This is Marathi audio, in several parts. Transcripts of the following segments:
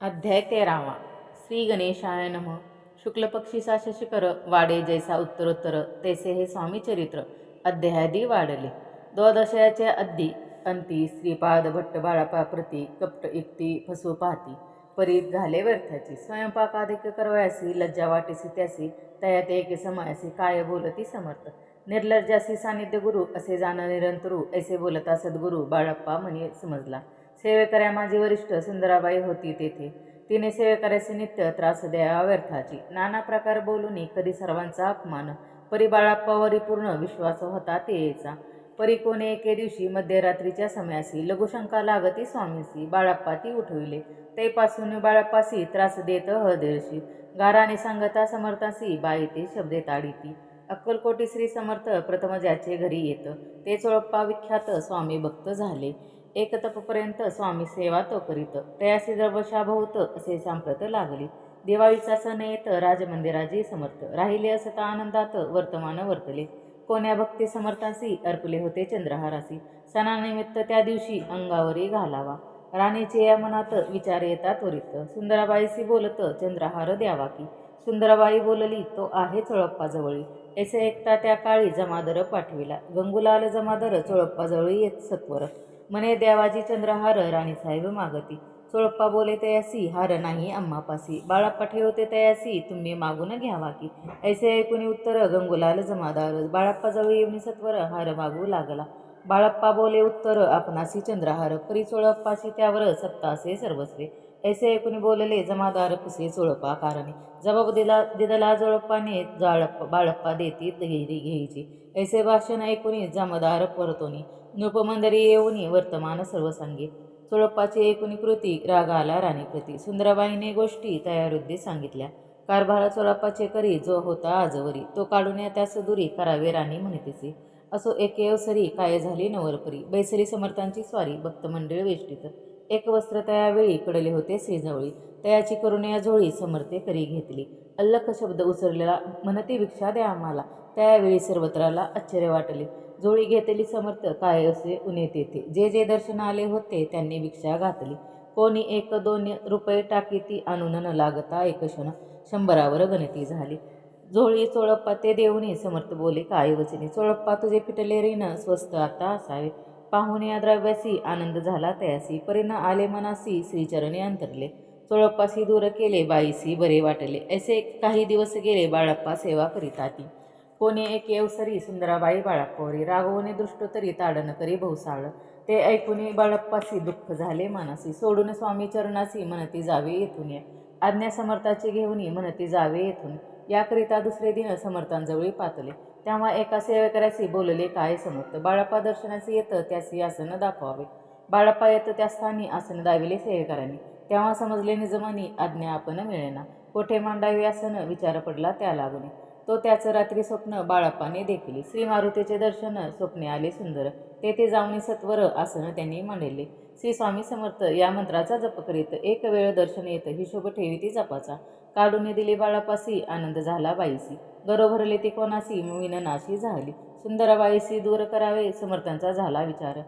अध्याय तेरावा. श्री गणेशाय नम. शुक्लपक्षीसा शशिकर वाडे जैसा उत्तरोत्तर तैसे हे स्वामी चरित्र. अध्यायादी वाढले. द्वादशयाच्या अद्दी अंती श्रीपाद भट्ट बाळापाप्रती कपट युक्ती फसू पाहती. परीत घाले व्यर्थाची. स्वयंपाकाधिक करवयासी लज्जा वाटेसी त्यासी तयात एके समयासी काय बोलती समर्थ. निर्लज्जासी सानिध्य गुरु असे जाण निरंतरू ऐसे बोलता सद्गुरू बाळप्पा म्हणे समजला. सेवेकऱ्या माझी वरिष्ठ सुंदराबाई होती तेथे. तिने सेवेकऱ्याचे नित्य त्रास द्या व्यर्थाची. नाना प्रकार बोलून कधी सर्वांचा अपमान. परी बाळाप्पावरी पूर्ण विश्वास होता ते यायचा परी कोणे एके दिवशी मध्यरात्रीच्या समयासी लघुशंका लागती स्वामीसी बाळाप्पा ती उठविले. तेपासून बाळाप्पासी त्रास देत हदेळशी गाराने सांगता समर्थासी बाई ते शब्दे ताडीती. अक्कलकोटी श्री समर्थ प्रथम ज्याचे घरी येत. ते चोळप्पा विख्यात स्वामी भक्त झाले. एक तपपर्यंत स्वामी सेवा तो करीत. तयासी द्रवशा भोवत असे सांप्रत लागली. दिवाळीचा सण येत राजमंदिराजी समर्थ. राहिले असता आनंदात वर्तमान वर्तले. कोण्या भक्ती समर्थासी अर्पले होते चंद्रहारासी सणानिमित्त त्या दिवशी अंगावरी घालावा. राणीचे या मनात विचार येता त्वरित. सुंदराबाईशी बोलत चंद्रहार द्यावा की? सुंदराबाई बोलली तो आहे चोळप्पाजवळी ऐसे एकता त्या काळी जमादर पाठविला. गंगुलाल जमादर चोळप्पाजवळी येत सत्वर. मने देवाजी चंद्रहार राणीसाहेब मागती. चोळप्पा बोले तयासी हार नाही अम्मापासी बाळाप्पा ठेवते तयासी तुम्ही मागून घ्यावा की. ऐसे ऐकून उत्तर गंगुलाल जमादार. बाळाप्पाजवळ येऊन सत्वर हार मागू लागला. बाळप्पा बोले उत्तर आपणासी चंद्रहार परी चोळप्पाशी त्यावर सत्ता असे सर्वस्वे. ऐसे ऐकून बोलले जमादार पुसे चोळप्पा कारणे. जबाब दिला दिदला जोळप्पाने जाळप्पा बाळप्पा देती घेरी घ्यायची. ऐसे भाषण ऐकून जमादार परतोनी. नृपमंदरी येऊनी वर्तमान सर्व सांगे चोळप्पाची एकूणी कृती रागाला राणी कृती. सुंदराबाईने गोष्टी तयारुद्धी सांगितल्या. कारभारा चोळप्पाचे करी जो होता आजवरी तो काढून या त्यास दुरी करावे राणी म्हणतेसी. असो एके अवसरी काय झाली नवरपरी. बैसरी समर्थांची स्वारी भक्तमंडळ वेष्टीत. एक वस्त्र त्यावेळी कडले होते श्रीजवळी. तयाची करुणया झोळी समर्थे करी घेतली. अल्लख शब्द उचरलेला म्हणती भिक्षा द्या आम्हाला. त्यावेळी सर्वत्राला आश्चर्य वाटले. जोळी घेतली समर्थ काय असे उणे तेथे? जे जे दर्शन आले होते त्यांनी भिक्षा घातली. कोणी एक दोन रुपये टाकी ती आणून न लागता एक क्षण शंभरावर गणती झाली. झोळी चोळप्पा ते देऊनी समर्थ बोले काय वचने? चोळप्पा तुझे पिटले रीन स्वस्त आता असावे. पाहुणे या द्रव्यासी आनंद झाला तयासी परिण आले मनासी श्रीचरणी अंतरले. चोळप्पासी दूर केले बाईसी बरे वाटले. असे काही दिवस गेले बाळप्पा सेवा करीता ती कोणी एक येवसरी सुंदराबाई बाळप्पावरी राघवने दृष्ट तरी ताडन करी भोसाळ. ते ऐकून बाळप्पासी दुःख झाले मनासी. सोडून स्वामी चरणासी म्हणती जावे येथून आज्ञा समर्थाची घेऊन म्हणती जावे येथून याकरिता दुसरे दिन समर्थांजवळी पातले. तेव्हा एका सेवेकऱ्याशी बोलले काय समजतं बाळप्पा दर्शनासी येतं त्यासी आसनं दाखवावे. बाळप्पा येतं त्या स्थानी आसनं दाविले सेवेकरांनी. तेव्हा समजले निजमानी आज्ञा आपण मिळेना. कोठे मांडावी आसनं विचार पडला त्या लागणे तो त्याचं रात्री स्वप्न बाळप्पाने देखील. श्री मारुतीचे दर्शन स्वप्ने आले सुंदर. तेथे जाऊनी सत्वर आसन त्यांनी मांडले. श्री स्वामी समर्थ या मंत्राचा जप करीत एक वेळ दर्शन येत हिशोब ठेवी ती जपाचा. काढून दिली बाळापासी आनंद झाला बाईसी. गरोभरले ते कोणाशी कोणासी नाशी झाली. सुंदराबाईसी दूर करावे समर्थांचा झाला विचार.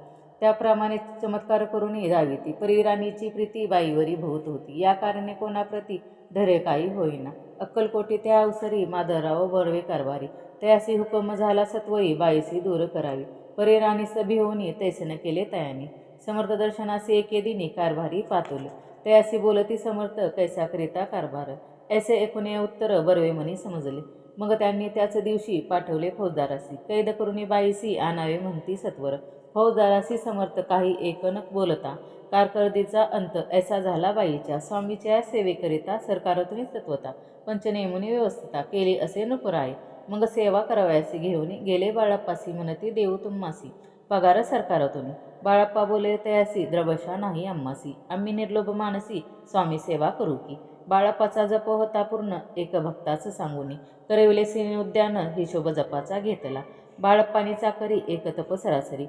त्याप्रमाणे चमत्कार करून जावी ती. परिराणीची प्रीती बाईवरी भोवत होती. या कारणे कोणाप्रती धरे काही होईना. अक्कलकोटी त्या अवसरी माधवराव बर्वे कारभारी. तयासी हुकम झाला सत्वई बाईसी दूर करावी. परेराणी सभी होऊनी तैसन केले तयानी. समर्थ दर्शनासी एके दिनी कारभारी पातुले. तयासी बोलती समर्थ कैसा करिता कारभार? ऐसे एकूणे उत्तर बर्वे म्हणी समजले. मग त्यांनी त्याच दिवशी पाठवले फौजदारासी. कैद करुणी बाईसी आणावे म्हणती सत्वर. फौजदारासी समर्थ काही एकनक बोलता कारकर्दीचा अंत. ऐसा झाला बाईच्या स्वामीच्या सेवेकरिता सरकारातून तत्वता पंचनेमुनी व्यवस्थिता केली असे नुपुराय मग सेवा करावयासी घेऊन गेले बाळाप्पासी म्हणती देऊ तुम्हासी. पगार सरकारातून. बाळाप्पा बोले तयासी द्रवशा नाही आम्हासी. आम्ही निर्लोभ मानसी स्वामी सेवा करू की. बाळाप्पाचा जप होता पूर्ण एक भक्ताचं सांगून. करविले सिने उद्यान हिशोब जपाचा घेतला. बाळप्पानी चाकरी एक तप सरासरी.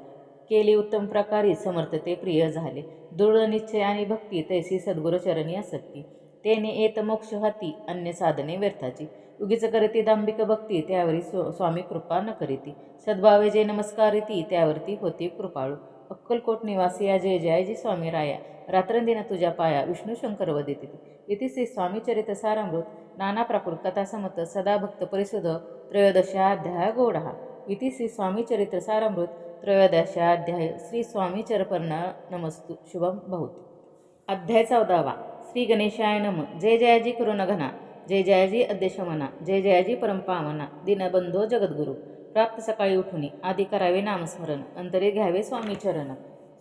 केली उत्तम प्रकारे समर्थते प्रिय झाले. दृढ निश्चय आणि भक्ती तैसी सद्गुरुचरणी आसक्ती. तेने येत मोक्ष हाती अन्य साधने व्यर्थाची. उगीच करती दांबिक भक्ती त्यावरी स्व स्वामी कृपा न करीती. सद्भावे जे नमस्कारिती त्यावरती होती कृपाळू. अक्कलकोट निवासी या जय जयाजी स्वामी राया. रात्रंदिन तुझ्या पाया विष्णू शंकर वदिती इति श्री स्वामी चरित सारामृत नाना प्राकृत कथासमत सदा भक्त परिशुद्ध. त्रयोदशाध्याय गोडहा. इति श्री स्वामी चरित्र सारामृत त्रयोदशाध्याय श्री स्वामी चरपर्ण नमस्तु. शुभम भवतु. अध्याय चौदावा. श्री गणेशाय नम. जय जयाजी करुण घना जय जयाजी अध्यक्षमना. जय जयाजी परमपावना दिनबंधो जगद्गुरु. प्राप्त सकाळी उठुनी आधी करावे नामस्मरण. अंतरे घ्यावे स्वामी चरण.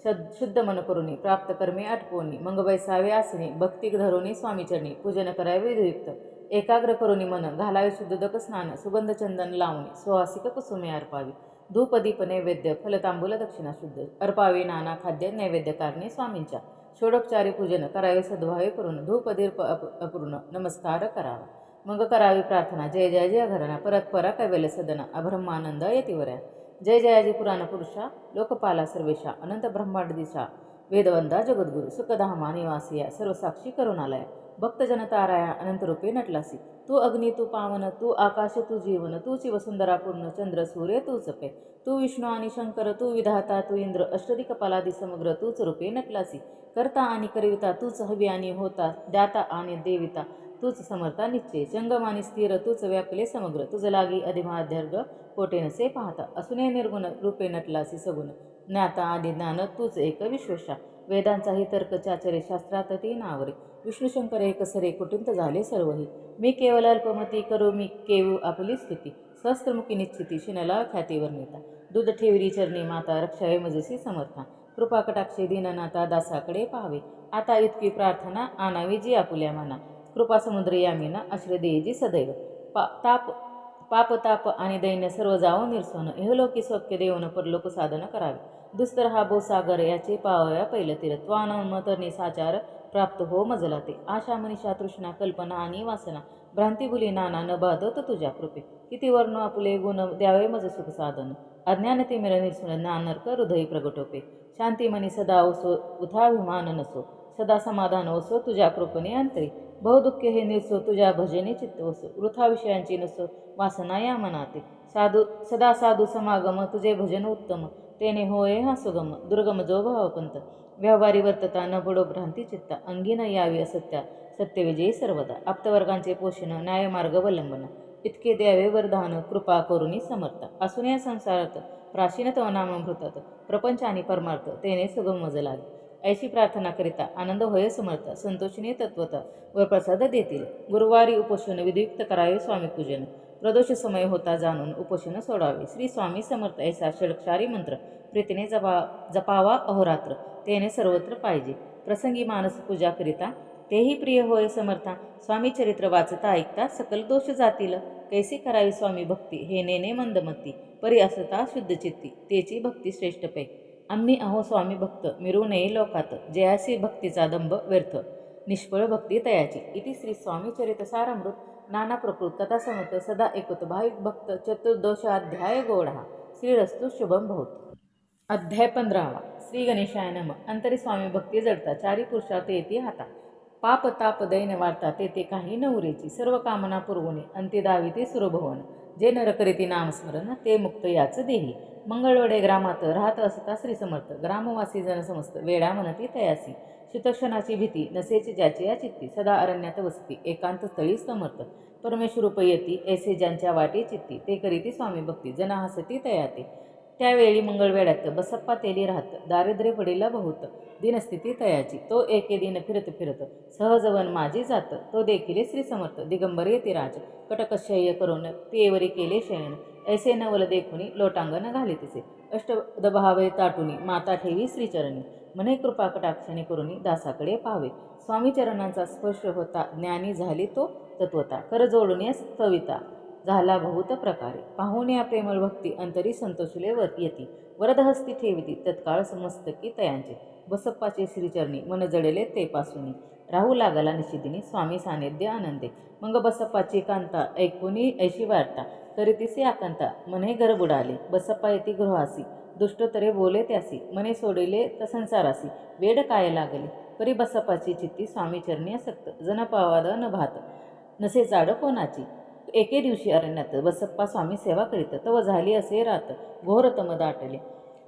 शद शुद्ध मन करुणी प्राप्त कर्मे आटपोनी मंग बैसावे आसनी भक्ती धरुणी स्वामीचरणी पूजन करावे वियुक्त एकाग्र करुणी मन घालावे शुद्धदक स्नान सुगंध चंदन लावणी सुहासिक कुसुमे अर्पावी धूपदीप नैवेद्य फलतांबूल दक्षिणा शुद्ध अर्पावे नाना खाद्य नैवेद्य कारणे स्वामींच्या. षोडोपचारी पूजन करावे सद्भावे करून धूपदीर्प अप अपूर्ण नमस्कार करावा. मग करावी प्रार्थना जय जय जय घरणा परत परा कैवल्य सदना अब्रह्मानंद येतिवऱ्या जय जयाजी पुराण पुरुषा लोकपाला सर्वेशा अनंत ब्रह्मांड दिशा. वेदवंदा जगद्गुरु सुखधामा निवासिया सर्वसाक्षी करुणालया. भक्तजनताराया अनंत रूपे नटलासी तू अग्नी तू पावन तू आकाश तू जीवन तू शिवसुंदरा पूर्ण चंद्र सूर्य तू चपे तू विष्णू आणि शंकर तू विधाता तू इंद्र अष्टदिक कपालादी समग्र तूच रूपे नटलासी। करता आणि करिविता तूच हवी आणि होता दाता आणि देविता तूच समर्था निश्चय जंगम आणि स्थिर तूच व्यापले समग्र तुझ लागी अधिमाध्यर्ग कोटे नसे पाहता। असुने निर्गुण रूपे नटलासी सगुण। ज्ञाता आदी ज्ञान तूच एक विश्वशा. वेदांचाही तर्क चाचरे शास्त्रात ती नावरे. विष्णुशंकर एक सरे कुटुंत झाले सर्वही. मी केवळ अल्पमती करू मी केवू आपली स्थिती. सहस्त्रमुखी निश्चिती शिनला ख्यातीवर नेता. दूध ठेवरी चरणी माता रक्षावे मजसी समर्था. कृपा कटाक्षे दीननाथा दासाकडे पाहावे. आता इतकी प्रार्थना आणावी जी आपुल्या माना. कृपा समुद्र यामीना आश्रय देयजी सदैव. पा ताप पापताप आणि दैन्य सर्व जावं निरसोन. इहलोकी सौख्य देऊन परलोक साधन करावे. दुस्तर हा भूसागर याचे पावया पहिलं तीर त्वानमतर्नी साचार प्राप्त हो मजला ते आशा मनीषा तृष्णा कल्पना आणि वासना. भ्रांतिभुली नाना न बाधत तुझ्या कृपे. किती वर्ण आपुले गुण द्यावे मज सुख साधन. अज्ञान मिळ निरसुन ज्ञानर्क हृदयी प्रगटोपे. शांती मनी सदा उसो उथाभिमान नसो. सदा समाधान असो तुझ्या कृपणे अंतरी. बहुदुःखे हे निसो तुझ्या भजने चित्त असो वृथा विषयांची नसो वासना या मनाते. साधू सदा साधू समागम तुझे भजन उत्तम. तेने होय हा सुगम दुर्गम जो भावपंत. व्यवहारी वर्तता न बडो भ्रांती चित्ता. अंगी न यावी असत्या सत्यविजयी सर्वदा. आप्तवर्गांचे पोषण न्यायमार्ग वलंबन इतके द्यावे वरदान कृपा करुणी समर्थ. असून या संसारात प्राचीनत नामामृतात प्रपंच आणि परमार्थ तेने सुगम मज लागे ऐशी प्रार्थना करिता आनंद होय समर्थ संतोषिनी तत्वता वर प्रसाद देतील. गुरुवारी उपोषण विधियुक्त करावे स्वामी पूजन. प्रदोष समय होता जाणून उपोषण सोडावे. श्री स्वामी समर्थ ऐसा षडक्षारी मंत्र प्रीतीने जपा जपावा अहोरात्र तेने सर्वत्र पाहिजे. प्रसंगी मानस पूजा करिता तेही प्रिय होय समर्था स्वामी चरित्र वाचता ऐकता सकल दोष जातील. कैसी करावी स्वामी भक्ती हे नेने मंदमती परी असता शुद्ध चित्ती तेची भक्ती श्रेष्ठ पैकी. आम्ही अहो स्वामी भक्त मिरू नये लोकात जयासी भक्तीचा दंभ व्यर्थ निष्फळ भक्ती तयाची. इति श्री स्वामी चरित सारामृत नाना प्रकृत कथा समर्थ सदा एकत भाविक भक्त चतुर्दोषाध्याय गोढा श्रीरस्तु शुभम भवत. अध्याय पंधरावा. श्री गणेशाय नम. अंतरी स्वामी भक्ती जडता चारी पुरुषार्थ येते हाता. पापतापदय ताप दैन वार्ता तेथे काही नवरेची सर्व कामना पुरवणे अंत्यदावी ते सुरभवन. जे नरकरीती नामस्मरण ते मुक्त याच देही. मंगळवडे ग्रामात राहत असता श्री समर्थ. ग्रामवासी जनसमस्त वेडा म्हणती तयासी. शितक्षणाची भीती नसेची ज्याची या चित्ती सदा अरण्यात वसती. एकांत स्थळी समर्थ. परमेश्वर येती ऐसे ज्यांच्या वाटे चित्ती. ते करीती स्वामी भक्ती. जना हसती तयाते. त्यावेळी मंगळवेड्यात बसप्पा तेली राहत दारिद्र्य पडीला बहुत दिनस्थिती तयाची. तो एके दिन फिरत फिरत सहजवन माझी जात तो देखील श्री समर्थ दिगंबर येते राज. कटकशय्य करून पेवरी केले शयन ऐसे नवल देखुनी लोटांगण घाले तिचे अष्टदभावे ताटुनी माता ठेवी श्रीचरणी मने कृपा कटाक्षणी करुणी दासाकडे पाहावे. स्वामी चरणांचा स्पर्श होता ज्ञानी झाली तो तत्वता. कर जोडून सविता झाला बहुत प्रकारे. पाहून या प्रेमळ भक्ती अंतरी संतोषले वर येती. वरदहस्ती ठेविती तत्काळ समस्तकी तयांचे. बसप्पाचे श्रीचरणी मन जडेले ते पासूनी. राहू लागला निशिदिनी स्वामी सानिध्य आनंदे. मग बसप्पाची कांता ऐकुनी ऐशी वार्ता. करीतीसे आकांता मने घर बुडाले. बसप्पा येती गृहासी. दुष्ट तरे बोले त्यासी. मने सोडिले त संसारासी. वेड काय लागले? परी बसप्पाची चित्ती स्वामी चरणी असक्त. जन पावाद न भात. नसे जाड कोणाची? एके दिवशी अरण्यात बसप्पा स्वामी सेवा करीत. तव झाली असे रात. घोरतम दाटले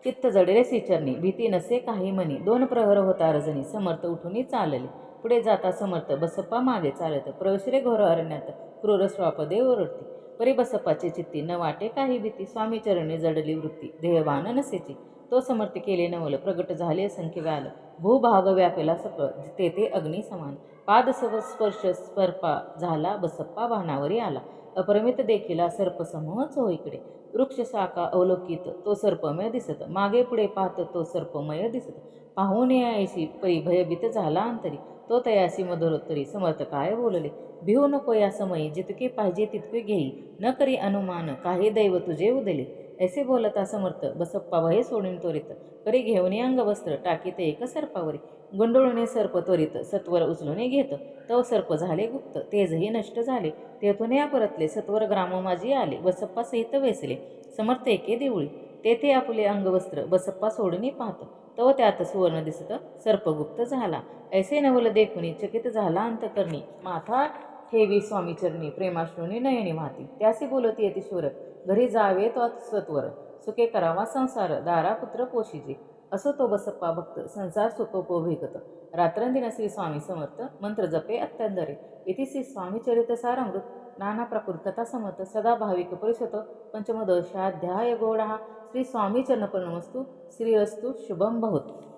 चित्त जडले सिचरणी. भीती नसे काही म्हणी दोन प्रहर होता रजनी. समर्थ उठून चालले. पुढे जाता समर्थ. बसप्पा मागे चालत. प्रवेशरे घोर अरण्यात. क्रूर स्वापदे ओरडते. परी बसप्पाची चित्ती. न वाटे काही भीती. स्वामी चरणी जडली वृत्ती. देहवान नसेची. तो समर्थ केले नवल प्रगट झाले असंख्य व्याल भूभाग व्यापेला सकळ तेथे अग्नी समान. पाद सव स्पर्श स्पर्पा झाला बसप्पा वाहनावरी आला. अपरमित देखिला सर्पसमूहच हो इकडे. वृक्ष साका अवलोकित तो सर्पमय दिसत. मागे पुढे पाहत तो सर्पमय दिसत. पाहून यायशी परी भयभीत झाला अंतरी. तो तयासी मधुरोत्तरी समर्थ काय बोलले? भिऊ नको या समयी जितके पाहिजे तितके घेई. न करी अनुमान काही दैव तुझे उदले. ऐसे बोलता समर्थ बसप्पा भय सोडून त्वरित. करी घेऊन अंगवस्त्र टाकीत एक सर्पावरी. गुंडळूने सर्प त्वरित सत्वर उचलून घेत. तो सर्प झाले गुप्त तेजही नष्ट झाले. तेथून या परतले सत्वर ग्राममाजी आले. बसप्पा सहित वेसले. समर्थ एके देऊळी. तेथे आपले अंगवस्त्र बसप्पा सोडून पाहत. तो त्यात सुवर्ण दिसत सर्पगुप्त झाला. ऐसे नवल देखून चकित झाला अंतकरणी. माथा ठेवी स्वामीचरणी प्रेमाश्रुनी नयनी माती. त्यासी बोलती येते शूर घरी जावे तो सत्वर. सुखे करावा संसार दारा पुत्र पोशीजे. असो तो बसप्पा भक्त संसार सुखोपभेगत. रात्रंदिन श्री स्वामी समर्थ मंत्र जपे अत्यंतरे. इति श्री स्वामी चरित सारामृत नाना कथा समर्थ सदा भाविक परिषद पंचमदशाध्याय गोडा. श्री स्वामी चरणपणमस्तु श्रीरस्तु शुभम बहुत